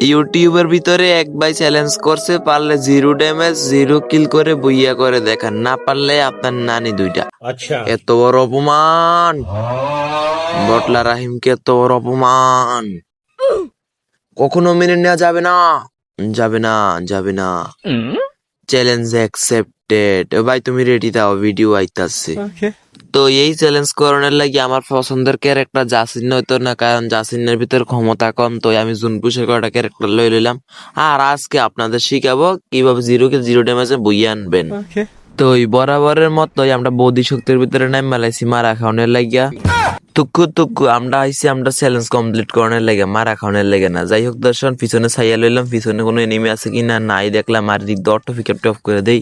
ইউটিউবের ভিতরে এক ভাই চ্যালেঞ্জ করছে পারলে জিরো ড্যামেজ জিরো কিল করে বইয়া করে দেখান না পারলে আপনার নানি দুইটা। আচ্ছা। এত বড় অপমান! বটলা রাহিমকে এত বড় অপমান! কখনো মেনে নেওয়া যাবে না। যাবে না যাবে না। চ্যালেঞ্জ অ্যাকসেপ্টেড ভাই তুমি রেডি দাও ভিডিও আইতাছে। তো এই চ্যালেঞ্জ করানোর লাগি আমার পছন্দের ক্যারেক্টার জাসিন হইতো না কারণ জাসিনের ভিতর ক্ষমতা কম তো আমি জুনপুষের কটা ক্যারেক্টার লই লইলাম। আর আজকে আপনাদের শিখাবো কীভাবে জিরো কে জিরো ড্যামেজে বইয়ে আনবেন। তো ওই বরাবরের মতোই আমরা বৌদ্ধি শক্তির ভিতরে নাম মেলাইছি মারা খাওয়ানোর লাগিয়া। তুকু তুকু আমরা আইছি আমরা চ্যালেঞ্জ কমপ্লিট করানোর লাগে মারা খাওয়ানোর লাগে না। যাই হোক দর্শন পিছনে ছাইয়া লইলাম পিছনে কোনো এনিমি আছে কি না নাই দেখলাম আর দিক দিয়ে অটোফিকেট অফ করে দেই।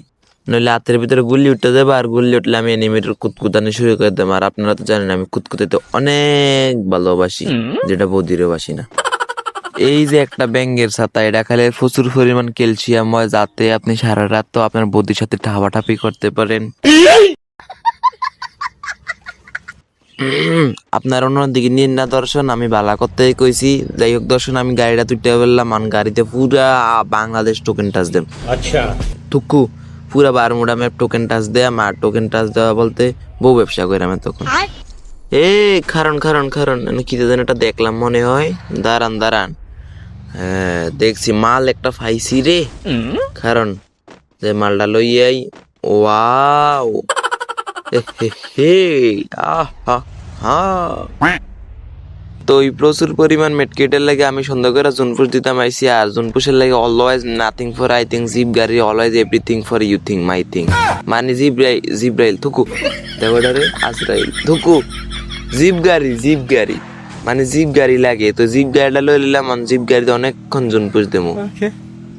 নইলে হাতের ভিতরে গুল্লি উঠতে দেবো আর গুল্লি উঠলে আমি অ্যানিমেটর কুতকুতানি শুরু করে দেবো। আর আপনারা তো জানেন আমি কুতকুতাতে অনেক ভালোবাসি যেটা বৌদিরও বাসি না। এই যে একটা ব্যাঙ্গের ছাতা এটা খালে প্রচুর পরিমাণ ক্যালসিয়াম হয় যাতে আপনি সারা রাত তো আপনার বৌদির সাথে ঠাপাঠাপি করতে পারেন। আপনার অন্যদিকে নিন না দর্শন আমি বালা করতে কইছি। যাই হোক দর্শন আমি গাড়িটা তুই ফেললাম আর গাড়িতে পুরা বাংলাদেশ টোকেন টাচ দেব। আচ্ছা। টুকু পুরা বারমুডা ম্যাপ টোকেন টাচ দেয়া মার টোকেন টাচ দেওয়া বলতে বউ ব্যবসা করে আমি তখন। এ কারণ কারণ কারণ কি যেন এটা দেখলাম মনে হয়। দাঁড়ান দাঁড়ান। দেখছি মাল একটা ফাইছি রে। কারণ যে মালটা লইয়াই ওয়াও। হে হে। আহা হা। তো ওই প্রচুর পরিমাণ মেটকেটের লাগে আমি সুন্দর করে জুনপুষ দিতাম আইসি আর জুনপুষের লাগে always nothing for I thing jeep গাড়ি always everything for you thing my thing মানে জিব্রাইল জিব্রাইল থুকু। দেবডারে আজরাইল থুকু। জিপ গাড়ি জিপ গাড়ি মানে জিপ গাড়ি লাগে তো জিপ গাড়িটা লই নিলাম আমি জিপ গাড়িতে অনেকক্ষণ জুনপুষ দেবো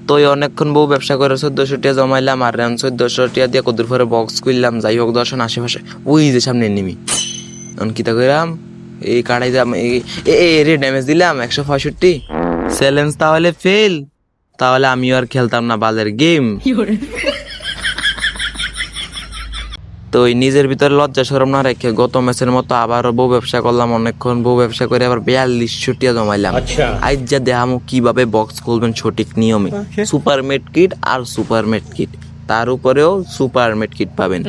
তো অনেকক্ষণ বউ ব্যবসা করে চোদ্দশো টিয়া জমাইলাম আর এখন চোদ্দশো টিয়া দিয়ে কদুর পরে বক্স করলাম যাই হোক দর্শন আশেপাশে ওই যে সামনে নিমি এখন কিতা কইরাম? এই কাটাই দাম এরে ড্যামেজ দিলাম একশো পঁয়ষট্টি। চ্যালেঞ্জ তাহলে ফেল তাহলে আমিও আর খেলতাম না বালের গেম তো এই নিজের ভিতরে লজ্জা সরম না রেখে গত ম্যাচের মতো আবার বউ ব্যবসা করলাম অনেকক্ষণ বউ ব্যবসা করে আবার বিয়াল্লিশ ছটিয়া জমাইলাম। আচ্ছা। আজ যা দেহামো কীভাবে বক্স খুলবেন সঠিক নিয়মে। সুপার মেট কিট আর সুপার মেট কিট তার উপরেও সুপার মেট কিট পাবেন।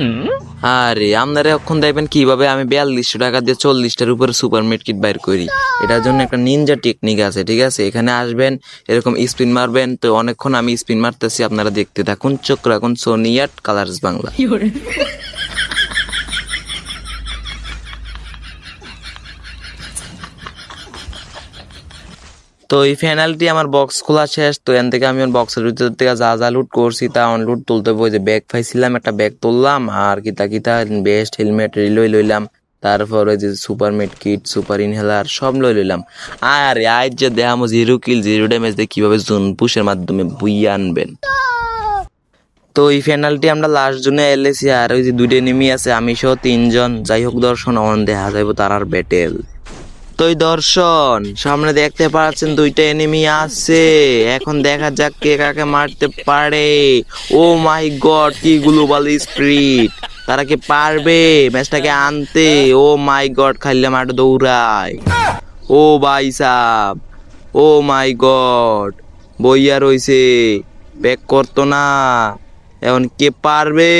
আরে, আপনারা এখন দেখবেন কীভাবে আমি বিয়াল্লিশশো টাকা দিয়ে চল্লিশটার উপরে সুপার কিট বাইর করি। এটার জন্য একটা নিনজা টেকনিক আছে, ঠিক আছে? এখানে আসবেন, এরকম স্পিন মারবেন। তো অনেকক্ষণ আমি স্পিন মারতেছি, আপনারা দেখতে থাকুন। চোখ রাখুন সোনিয়াট কালার্স বাংলা। তো এই ফেনাল্টি আমার বক্স খোলা শেষ, তো এখান থেকে আমি বক্সের ভিতর থেকে যা যা লুট করছি তা অন লুট তুলতে বই যে ব্যাগ পাইছিলাম, একটা ব্যাগ তুললাম, আর কিতা কিতা বেস্ট হেলমেট রিলই লইলাম। তারপর ওই যে super mate kit super inhaler সব লই লইলাম। আর, আজ যে দেখামো জিরো কিল জিরো ড্যামেজ দিয়ে কীভাবে জুন পুশের মাধ্যমে বুইয়ে আনবেন। তো এই ফেনাল্টি আমরা লাস্ট জুনে এলেছি, আর ওই যে দুইটা নেমি আছে, আমি সহ তিনজন। যাই হোক দর্শন, অন দেখা যাইব তার আর ব্যাটেল তো এই দর্শন। সামনে দেখতে পাচ্ছেন দুইটা এনিমি আছে। এখন দেখা যাক কে কাকে মারতে পারে। ও মাই গড, কি গ্লোবাল স্প্রিট তারা কি পারবে ম্যাচটাকে আনতে? ও মাই গড, খাইলে মাঠ দৌড়ায়। ও ভাই সাব, ও মাই গড, বইয়া রইছে। ব্যাক করতো না। এখন কে পারবে?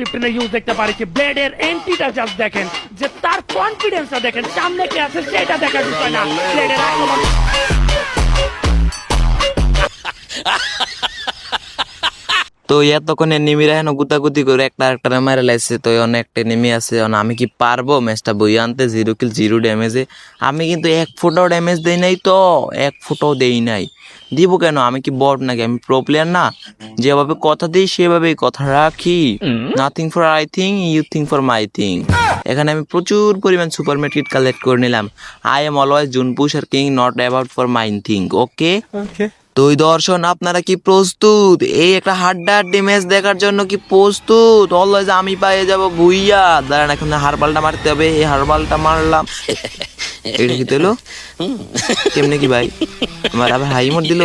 ফিফটিনে ইউজ দেখতে পারি ব্লেডের এন্ট্রিটা জাস্ট দেখেন, যে তার কনফিডেন্সটা দেখেন, সামনে কে আছে সেটা দেখার বিষয় না। ব্লেডের আক্রমণ। তো এতক্ষণ এনিমিরা হেন গুতাগুতি করে একটা একটা মারে লাইছে তো অনেকটা এনিমি আছে আমি কি পারব? ম্যাচটা বই আনতে জিরো কিল জিরো ড্যামেজে আমি কিন্তু এক ফুটাও ড্যামেজ দেই নাই তো এক ফুটাও দেই নাই। দিব কেন? আমি কি বট নাকি? আমি প্রো প্লেয়ার না। যেভাবে কথা দিই সেভাবেই কথা রাখি। Nothing for I thing you thing for my thing এখানে আমি প্রচুর পরিমাণ সুপার মেট্রিক কালেক্ট করে নিলাম। I am always june pusher king not about for mine thing okay তো ওই দর্শন আপনারা কি প্রস্তুত? এই একটা হাড্ডা হাড্ডি ম্যাচ দেখার জন্য কি প্রস্তুত? অলওয়েজ আমি পাইয়ে যাব ভুইয়া দাঁড়ান এখন হারবালটা মারতে হবে। এই হারবালটা মারলাম। এটা কি তেলো? কেমনে কি ভাই? আমার আবার হাই মোট দিল?